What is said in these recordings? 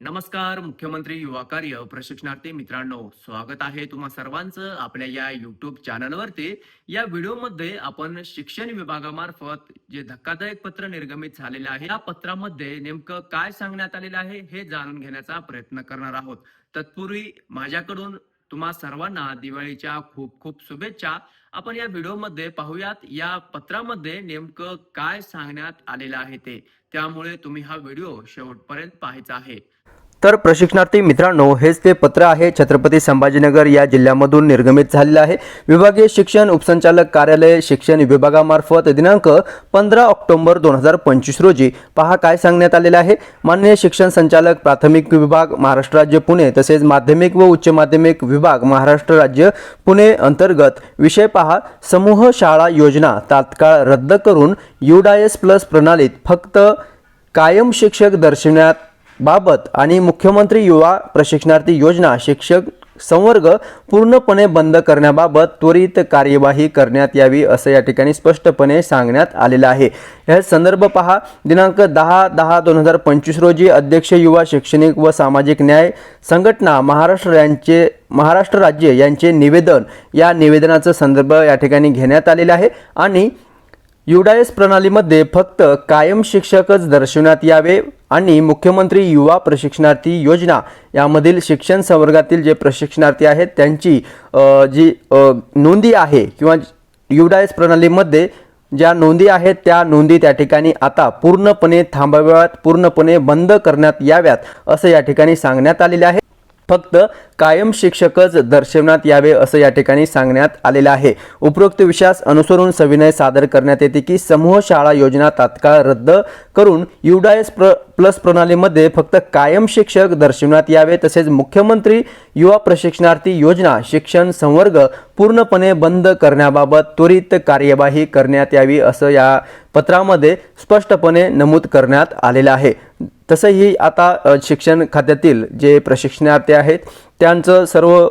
नमस्कार मुख्यमंत्री युवा कार्य प्रशिक्षणार्थी मित्रांनो स्वागत आहे तुम्हा सर्वांचं आपल्या या युट्यूब चॅनलवरती या व्हिडिओमध्ये आपण शिक्षण विभागामार्फत जे धक्कादायक पत्र निर्गमित झालेले आहे या पत्रामध्ये नेमकं काय सांगण्यात आलेलं आहे हे जाणून घेण्याचा प्रयत्न करणार आहोत. तत्पूर्वी माझ्याकडून तुम्हा सर्वांना दिवाळीच्या खूप खूप शुभेच्छा. आपण या व्हिडिओमध्ये पाहूयात या पत्रामध्ये नेमकं काय सांगण्यात आलेलं आहे ते. त्यामुळे तुम्ही हा व्हिडिओ शेवटपर्यंत पाहायचा आहे. तर प्रशिक्षणार्थी मित्रांनो हेच ते पत्र आहे. छत्रपती संभाजीनगर या जिल्ह्यामधून निर्गमित झालेलं आहे. विभागीय शिक्षण उपसंचालक कार्यालय शिक्षण विभागामार्फत दिनांक पंधरा ऑक्टोंबर दोन हजार पंचवीस रोजी. पहा काय सांगण्यात आलेलं आहे. माननीय शिक्षण संचालक प्राथमिक विभाग महाराष्ट्र राज्य पुणे तसेच माध्यमिक व उच्च माध्यमिक विभाग महाराष्ट्र राज्य पुणे अंतर्गत. विषय पहा. समूह शाळा योजना तात्काळ रद्द करून युडायस प्लस प्रणालीत फक्त कायम शिक्षक दर्शवण्यात बाबत आणि मुख्यमंत्री युवा प्रशिक्षणार्थी योजना शिक्षक संवर्ग पूर्णपणे बंद करण्याबाबत त्वरित कार्यवाही करण्यात यावी असं या ठिकाणी स्पष्टपणे सांगण्यात आलेलं आहे. या संदर्भ पहा. दिनांक दहा दहा दोन हजार पंचवीस रोजी अध्यक्ष युवा शैक्षणिक व सामाजिक न्याय संघटना महाराष्ट्र यांचे महाराष्ट्र राज्य यांचे निवेदन या निवेदनाचा संदर्भ या ठिकाणी घेण्यात आलेला आहे. आणि युडायस प्रणालीमध्ये फक्त कायम शिक्षकच दर्शवण्यात यावे आणि मुख्यमंत्री युवा प्रशिक्षणार्थी योजना यामधील शिक्षण संवर्गातील जे प्रशिक्षणार्थी आहेत त्यांची जी नोंदी आहे किंवा युडायस प्रणालीमध्ये ज्या नोंदी आहेत त्या नोंदी त्या ठिकाणी आता पूर्णपणे थांबाव्यात पूर्णपणे बंद करण्यात याव्यात असं या ठिकाणी सांगण्यात आलेले आहे. फक्त कायम शिक्षकच दर्शवण्यात यावे असं या ठिकाणी सांगण्यात आलेलं आहे. उपरोक्त विषयास अनुसरून सविनय सादर करण्यात येते की समूह शाळा योजना तात्काळ रद्द करून युडायस प्र प्लस प्रणालीमध्ये फक्त कायम शिक्षक दर्शवण्यात यावे तसेच मुख्यमंत्री युवा प्रशिक्षणार्थी योजना शिक्षण संवर्ग पूर्णपणे बंद करण्याबाबत त्वरित कार्यवाही करण्यात यावी असं या पत्रामध्ये स्पष्टपणे नमूद करण्यात आलेलं आहे. तसंही आता शिक्षण खात्यातील जे प्रशिक्षणार्थी आहेत त्यांचं सर्व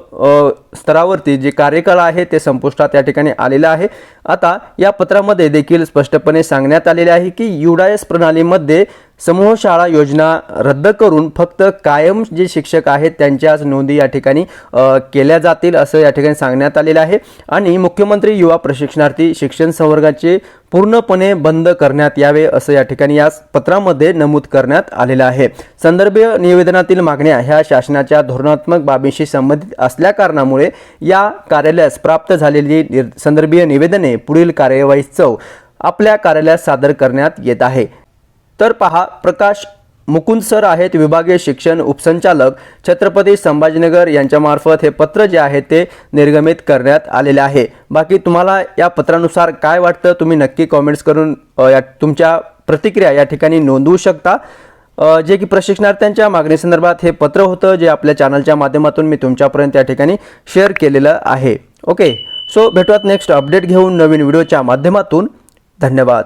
स्तरावरती जे कार्यकाळ आहे ते संपुष्टात या ठिकाणी आलेलं आहे. आता या पत्रामध्ये देखील स्पष्टपणे सांगण्यात आलेले आहे की युडायस प्रणालीमध्ये समूह शाळा योजना रद्द करून फक्त कायम जे शिक्षक आहेत त्यांच्याच नोंदी या ठिकाणी केल्या जातील असं या ठिकाणी सांगण्यात आलेलं आहे. आणि मुख्यमंत्री युवा प्रशिक्षणार्थी शिक्षण संवर्गाचे पूर्णपणे बंद करण्यात यावे असं या ठिकाणी या पत्रामध्ये नमूद करण्यात आलेलं आहे. संदर्भीय निवेदनातील मागण्या ह्या शासनाच्या धोरणात्मक बाबींशी संबंधित असल्या कारणामुळे या कार्यालयास प्राप्त झालेली निर- संदर्भीय निवेदने पुढील कार्यवाहीस्तव आपल्या कार्यालयात सादर करण्यात येत आहे. तर पहा प्रकाश मुकुंद सर आहेत विभागीय शिक्षण उपसंचालक छत्रपती संभाजीनगर यांच्यामार्फत हे पत्र जे आहे ते निर्गमित करण्यात आलेले आहे. बाकी तुम्हाला या पत्रानुसार काय वाटतं तुम्ही नक्की कॉमेंट्स करून या तुमच्या प्रतिक्रिया या ठिकाणी नोंदवू शकता. जे की प्रशिक्षणार्थ्यांच्या मागणीसंदर्भात हे पत्र होतं जे आपल्या चॅनलच्या माध्यमातून मी तुमच्यापर्यंत त्या ठिकाणी शेअर केलेलं आहे. ओके सो भेटूयात नेक्स्ट अपडेट घेऊन नवीन व्हिडिओच्या माध्यमातून. धन्यवाद.